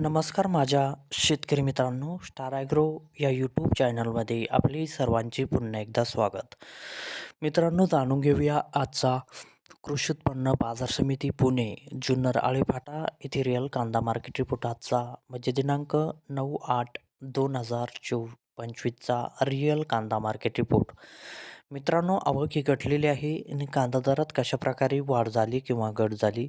नमस्कार माझ्या शेतकरी मित्रांनो स्टार ॲग्रो या यूट्यूब चॅनलमध्ये आपले सर्वांचे पुन्हा एकदा स्वागत. मित्रांनो जाणून घेऊया आजचा कृषी उत्पन्न बाजार समिती पुणे जुन्नर आळेफाटा येथे रिअल कांदा मार्केट रिपोर्ट आजचा म्हणजे दिनांक नऊ आठ दोन हजार चोव पंचवीसचा रिअल कांदा मार्केट रिपोर्ट मित्रांनो आवक ही घटलेली आहे आणि कांदा दरात कशाप्रकारे वाढ झाली किंवा घट झाली?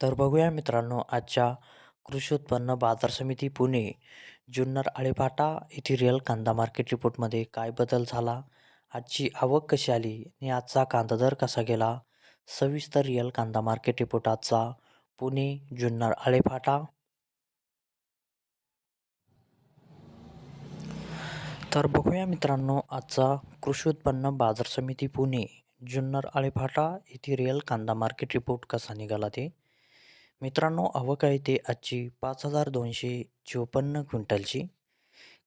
तर बघूया मित्रांनो आजच्या कृषी उत्पन्न बाजार समिती पुणे जुन्नर आळेपाटा येथे रिअल कांदा मार्केट रिपोर्टमध्ये काय बदल झाला? आजची आवक कशी आली? आणि आजचा कांदा दर कसा गेला? सविस्तर रिअल कांदा मार्केट रिपोर्ट आजचा पुणे जुन्नर आळेफाटा तर बघूया मित्रांनो आजचा कृषी उत्पन्न बाजार समिती पुणे जुन्नर आळेफाटा येथे रिअल कांदा मार्केट रिपोर्ट कसा निघाला ते? मित्रांनो आवक आहे ते आजची पाच हजार दोनशे चोपन्न क्विंटलची.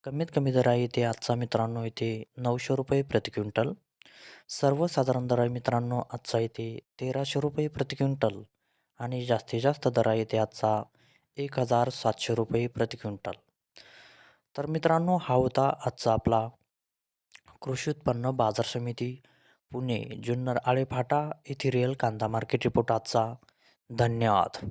कमीत कमी दर आहे ते आजचा मित्रांनो इथे नऊशे रुपये प्रति क्विंटल. सर्वसाधारण दर आहे मित्रांनो आजचा इथे तेराशे रुपये प्रति क्विंटल. आणि जास्तीत जास्त दर आहे ते आजचा एक हजार सातशे रुपये प्रति क्विंटल. तर मित्रांनो हा होता आजचा आपला कृषी उत्पन्न बाजार समिती पुणे जुन्नर आळेफाटा येथे रिअल कांदा मार्केट रिपोर्ट आजचा. धन्यवाद.